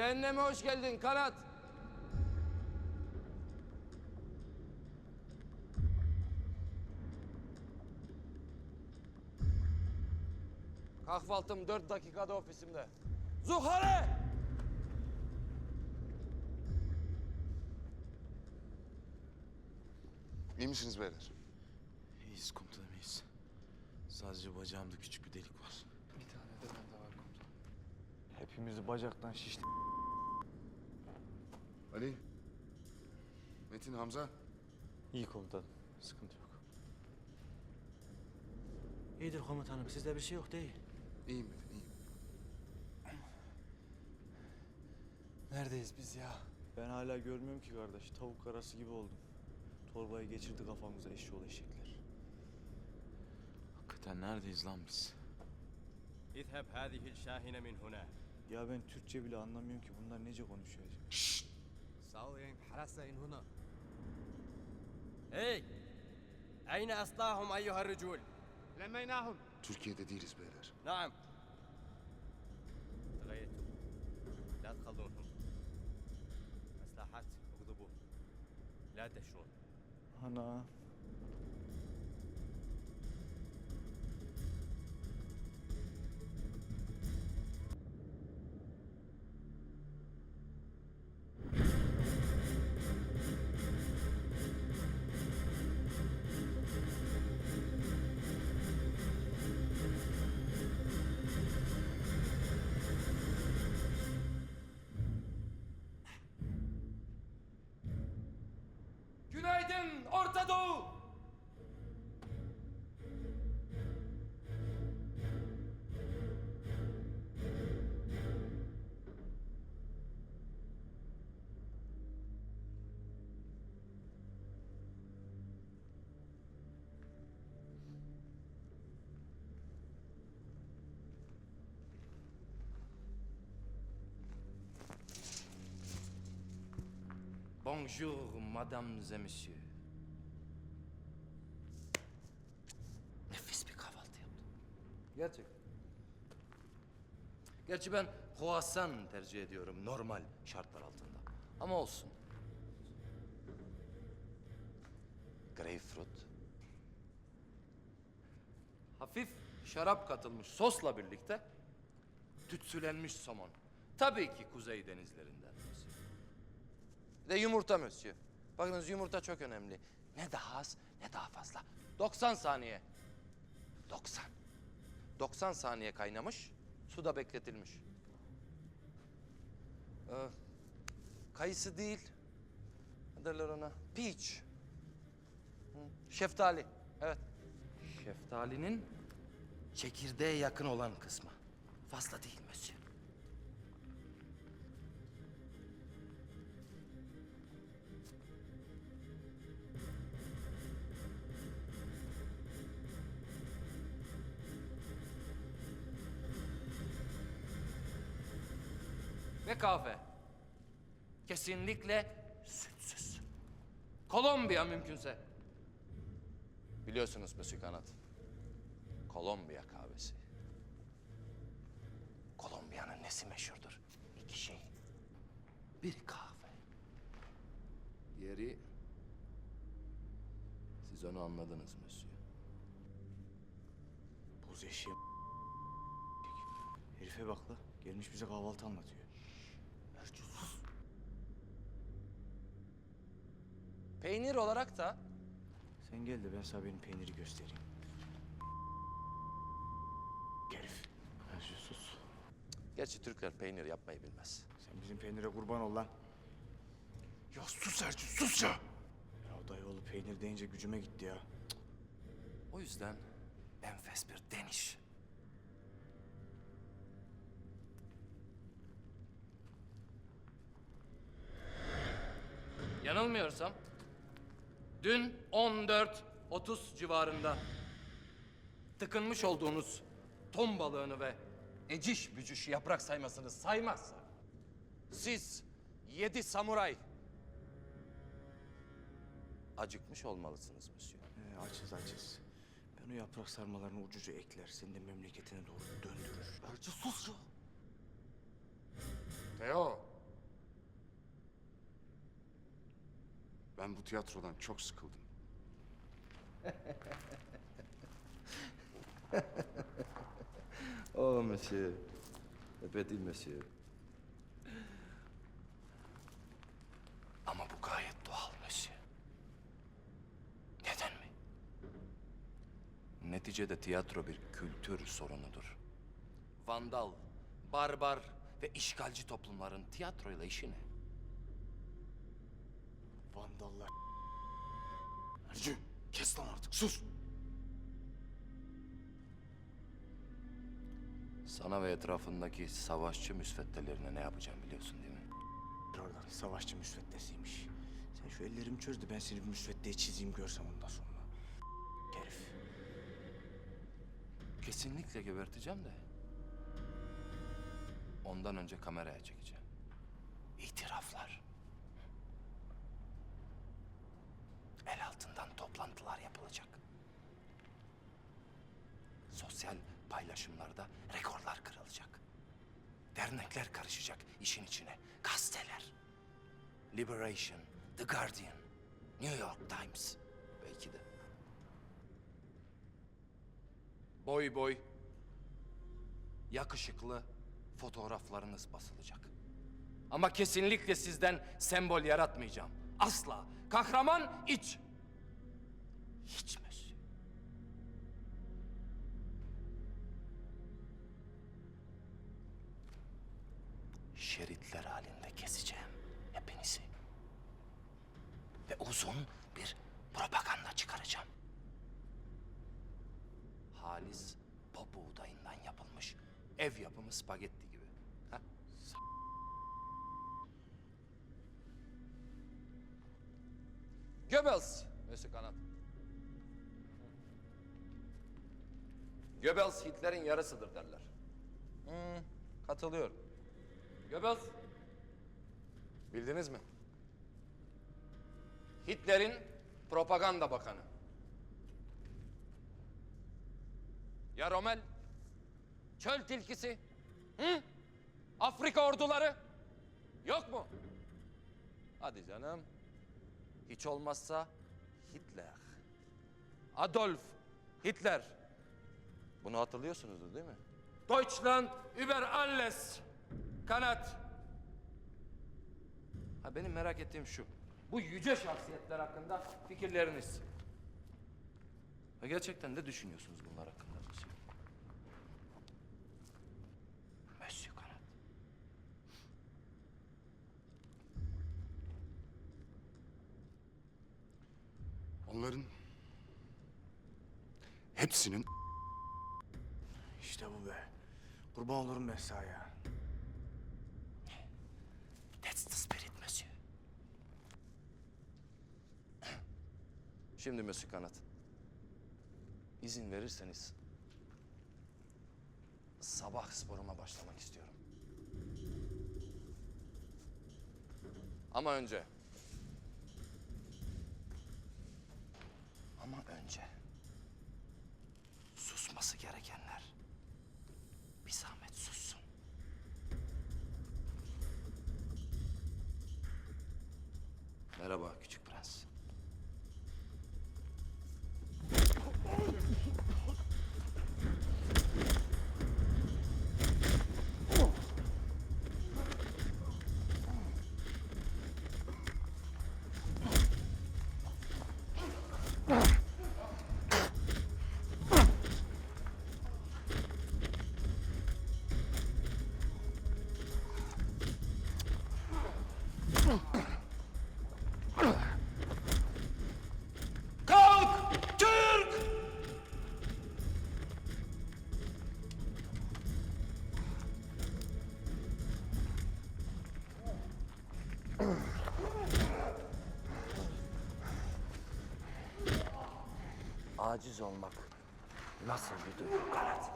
Cehenneme hoş geldin kanat. Kahvaltım dört dakikada ofisimde. Zuhare! İyi misiniz beyler? İyiyiz komutanım iyiyiz. Sadece bacağımda küçük bir delik var. Bir tane de komutanım. Hepimizi bacaktan şişti. Ali. Metin, Hamza. İyi komutanım. Sıkıntı yok. İyidir komutanım. Sizde bir şey yok değil. İyiyim Metin, iyiyim. Neredeyiz biz ya? Ben hala görmüyorum ki kardeş. Tavuk karası gibi oldum. Torbayı geçirdi kafamıza eşşoğlu eşekler. Hakikaten neredeyiz lan biz? اذهب هذه الشاهنة من هنا Ya ben Türkçe bile anlamıyorum ki bunlar nece konuşuyor acaba? سأضع حرسا هنا اي أين أصلاهم أيها الرجول؟ لميناهم Türkiye'de değiliz beyler. نعم تغيرتوا لا تخلونهم أسلحات اغضبوا لا تشرون Ana. Bonjour, mesdames et messieurs. Gerçek. Gerçi ben croissant tercih ediyorum normal şartlar altında. Ama olsun. Greyfurt. Hafif şarap katılmış sosla birlikte tütsülenmiş somon. Tabii ki kuzey denizlerinden. Bir de yumurta monsieur. Bakınız yumurta çok önemli. Ne daha az ne daha fazla. 90 saniye. 90. 90 saniye kaynamış, suda bekletilmiş. Ee, kayısı değil. Ne derler ona? Peach. Şeftali. Evet. Şeftalinin çekirdeğe yakın olan kısmı. Fazla değil monsieur. Ve kahve. Kesinlikle sütsüz. Kolombiya mümkünse. Biliyorsunuz Monsieur Kanat. Kolombiya kahvesi. Kolombiya'nın nesi meşhurdur? İki şey. Bir kahve. Diğeri... Siz onu anladınız Monsieur. Buz eşeği Herife bak la. Gelmiş bize kahvaltı anlatıyor. Peynir olarak da Sen gel de ben sana benim peyniri göstereyim. Herif. Ercü sus. Gerçi Türkler peynir yapmayı bilmez. Sen bizim peynire kurban ol lan. Ya sus Ercü, sus ya! Ya dayıoğlu peynir deyince gücüme gitti ya. O yüzden enfes bir deniş. Yanılmıyorsam dün 14.30 civarında tıkınmış olduğunuz ton balığını ve eciş bücüş yaprak saymasını saymazsa siz yedi samuray acıkmış olmalısınız monsieur. Ee, açız açız. Ben o yaprak sarmalarını ucuca ekler. Seni de memleketine doğru döndürür. Ercü sus ya! Teo, Ben bu tiyatrodan çok sıkıldım. Oh monsieur. Petit monsieur. Ama bu gayet doğal monsieur. Neden mi? Neticede tiyatro bir kültür sorunudur. Vandal, barbar ve işgalci toplumların tiyatroyla işi ne? Vandallar. Ercü kes lan artık sus. Sana ve etrafındaki savaşçı müsveddelerine ne yapacağım biliyorsun değil mi? Oradan savaşçı müsveddesiymiş. Sen şu ellerimi çöz de ben seni bir müsveddeye çizeyim görsem ondan sonra. Herif. Kesinlikle geberteceğim de. Ondan önce kameraya çekeceğim. İtiraflar. Toplantılar yapılacak. Sosyal paylaşımlarda rekorlar kırılacak. Dernekler karışacak işin içine. Gazeteler. Liberation, The Guardian, New York Times. Belki de. Boy boy, yakışıklı fotoğraflarınız basılacak. Ama kesinlikle sizden sembol yaratmayacağım. Asla. Kahraman iç. Hiç monsieur. Şeritler halinde keseceğim hepinizi. Ve uzun bir propaganda çıkaracağım. Halis pop buğdayından yapılmış ev yapımı spagetti gibi. Ha? Goebbels, Kanat. Goebbels Hitler'in yarısıdır derler. Hmm, katılıyorum. Goebbels. Bildiniz mi? Hitler'in propaganda bakanı. Ya Rommel? Çöl tilkisi? Hı? Afrika orduları? Yok mu? Hadi canım. Hiç olmazsa Hitler. Adolf Hitler. Bunu hatırlıyorsunuzdur değil mi? Deutschland über alles. Kanat. Ha benim merak ettiğim şu. Bu yüce şahsiyetler hakkında fikirleriniz. Ve gerçekten ne düşünüyorsunuz bunlar hakkında? Monsieur Kanat. Onların hepsinin Kurban olurum ben sana ya. That's the spirit, monsieur. Şimdi Monsieur Kanat. izin verirseniz sabah sporuma başlamak istiyorum. Ama önce ama önce susması gerekenler Merhaba küçük Aciz olmak nasıl bir duygu kanat?